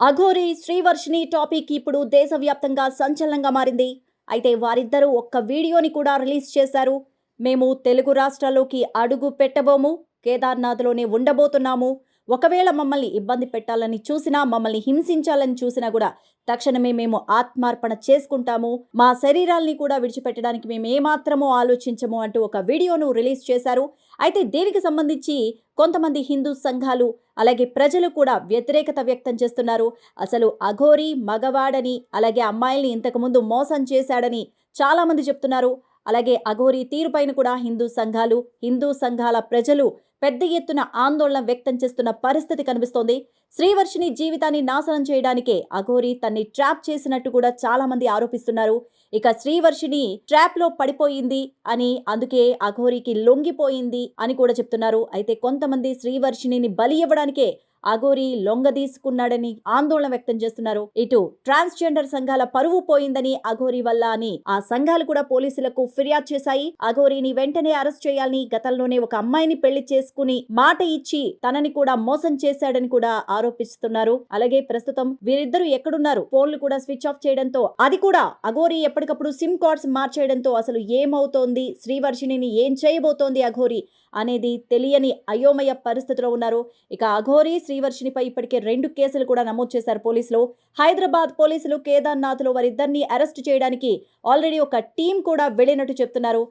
Aghori Srivarshini topic ఇప్పుడు దేశవ్యాప్తంగా సంచలనంగా మారింది. అయితే వారిద్దరూ ఒక్క వీడియోని కూడా రిలీజ్ చేశారు. మేము తెలుగు రాష్ట్రాల్లోకి అడుగు పెట్టబోము కేదార్నాథ్లోనే ఉండబోతున్నాము. ఒకవేళ మమ్మల్ని ఇబ్బంది పెట్టాలని చూసినా మమ్మల్ని హింసించాలని చూసినా కూడా తక్షణమే మేము ఆత్మార్పణ చేసుకుంటాము. మా శరీరాల్ని కూడా విడిచిపెట్టడానికి మేము ఏమాత్రమూ ఆలోచించము అంటూ ఒక వీడియోను రిలీజ్ చేశారు. అయితే దీనికి సంబంధించి కొంతమంది హిందూ సంఘాలు అలాగే ప్రజలు కూడా వ్యతిరేకత వ్యక్తం చేస్తున్నారు. అసలు అఘోరి మగవాడని అలాగే అమ్మాయిల్ని ఇంతకుముందు మోసం చేశాడని చాలామంది చెప్తున్నారు. అలాగే అఘోరి తీరుపైన కూడా హిందూ సంఘాలు హిందూ సంఘాల ప్రజలు పెద్ద ఎత్తున ఆందోళన వ్యక్తం చేస్తున్న పరిస్థితి కనిపిస్తోంది. శ్రీవర్షిని జీవితాన్ని నాశనం చేయడానికే అఘోరి తన్ని ట్రాప్ చేసినట్టు కూడా చాలా మంది ఆరోపిస్తున్నారు. ఇక శ్రీవర్షిని ట్రాప్లో పడిపోయింది అని అందుకే అఘోరికి లొంగిపోయింది అని కూడా చెప్తున్నారు. అయితే కొంతమంది శ్రీవర్షిని బలి ఇవ్వడానికే అఘోరి లొంగదీసుకున్నాడని ఆందోళన వ్యక్తం చేస్తున్నారు. ఇటు ట్రాన్స్జెండర్ సంఘాల పరువు పోయిందని అఘోరి వల్ల అని ఆ సంఘాలు కూడా పోలీసులకు ఫిర్యాదు చేశాయి. అఘోరిని వెంటనే అరెస్ట్ చేయాలని గతంలోనే ఒక అమ్మాయిని పెళ్ళి చేసుకుని మాట ఇచ్చి తనని కూడా మోసం చేశాడని కూడా ఆరోపిస్తున్నారు. అలాగే ప్రస్తుతం వీరిద్దరూ ఎక్కడున్నారు? ఫోన్లు కూడా స్విచ్ ఆఫ్ చేయడంతో అది కూడా అఘోరి ఎప్పటికప్పుడు సిమ్ కార్డ్స్ మార్చేయడంతో అసలు ఏమవుతోంది? శ్రీవర్షిణిని ఏం చేయబోతోంది అఘోరి? అనేది తెలియని అయోమయ పరిస్థితిలో ఉన్నారు. ఇక అఘోరి శ్రీవర్షినిపై ఇప్పటికే రెండు కేసులు కూడా నమోదు చేశారు పోలీసులు. హైదరాబాద్ పోలీసులు కేదార్నాథ్లో వారిద్దరిని అరెస్ట్ చేయడానికి ఆల్రెడీ ఒక టీం కూడా వెళ్ళినట్టు చెప్తున్నారు.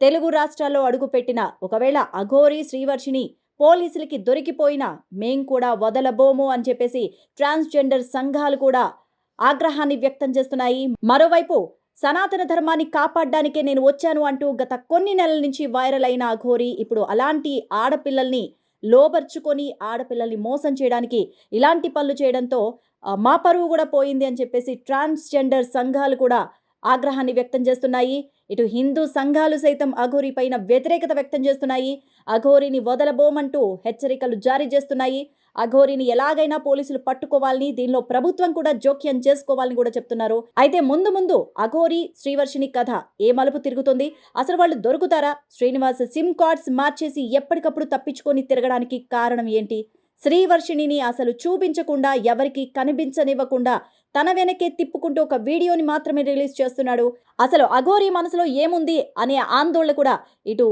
తెలుగు రాష్ట్రాల్లో అడుగుపెట్టిన ఒకవేళ అఘోరి శ్రీవర్షిని పోలీసులకి దొరికిపోయినా మేం కూడా వదలబోము అని చెప్పేసి ట్రాన్స్జెండర్ సంఘాలు కూడా ఆగ్రహాన్ని వ్యక్తం చేస్తున్నాయి. మరోవైపు సనాతన ధర్మాన్ని కాపాడడానికే నేను వచ్చాను అంటూ గత కొన్ని నెలల నుంచి వైరల్ అయిన అఘోరి ఇప్పుడు అలాంటి ఆడపిల్లల్ని లోబర్చుకొని ఆడపిల్లల్ని మోసం చేయడానికి ఇలాంటి పనులు చేయడంతో మా పరువు కూడా పోయింది అని చెప్పేసి ట్రాన్స్జెండర్ సంఘాలు కూడా ఆగ్రహాన్ని వ్యక్తం చేస్తున్నాయి. ఇటు హిందూ సంఘాలు సైతం అఘోరి పైన వ్యతిరేకత వ్యక్తం చేస్తున్నాయి. అఘోరిని వదలబోమంటూ హెచ్చరికలు జారీ చేస్తున్నాయి. అఘోరిని ఎలాగైనా పోలీసులు పట్టుకోవాలని దీనిలో ప్రభుత్వం కూడా జోక్యం చేసుకోవాలని కూడా చెప్తున్నారు. అయితే ముందు ముందు అఘోరి శ్రీవర్షిని కథ ఏ మలుపు తిరుగుతుంది? అసలు వాళ్ళు దొరుకుతారా? శ్రీనివాస్ సిమ్ కార్డ్స్ మార్చేసి ఎప్పటికప్పుడు తప్పించుకొని తిరగడానికి కారణం ఏంటి? శ్రీవర్షిణిని అసలు చూపించకుండా ఎవరికి కనిపించనివ్వకుండా తన వెనకే తిప్పుకుంటూ ఒక వీడియోని మాత్రమే రిలీజ్ చేస్తున్నాడు. అసలు అఘోరి మనసులో ఏముంది అనే ఆందోళన కూడా ఇటు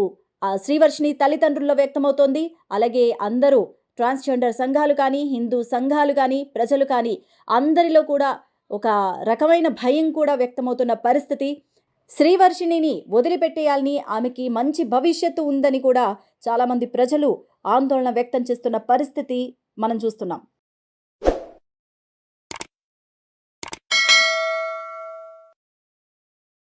శ్రీవర్షిణి తల్లిదండ్రుల్లో వ్యక్తమవుతోంది. అలాగే అందరూ ట్రాన్స్జెండర్ సంఘాలు కానీ హిందూ సంఘాలు కానీ ప్రజలు కానీ అందరిలో కూడా ఒక రకమైన భయం కూడా వ్యక్తమవుతున్న పరిస్థితి. శ్రీవర్షిణిని వదిలిపెట్టేయాలని ఆమెకి మంచి భవిష్యత్తు ఉందని కూడా చాలామంది ప్రజలు ఆందోళన వ్యక్తం చేస్తున్న పరిస్థితి మనం చూస్తున్నాం.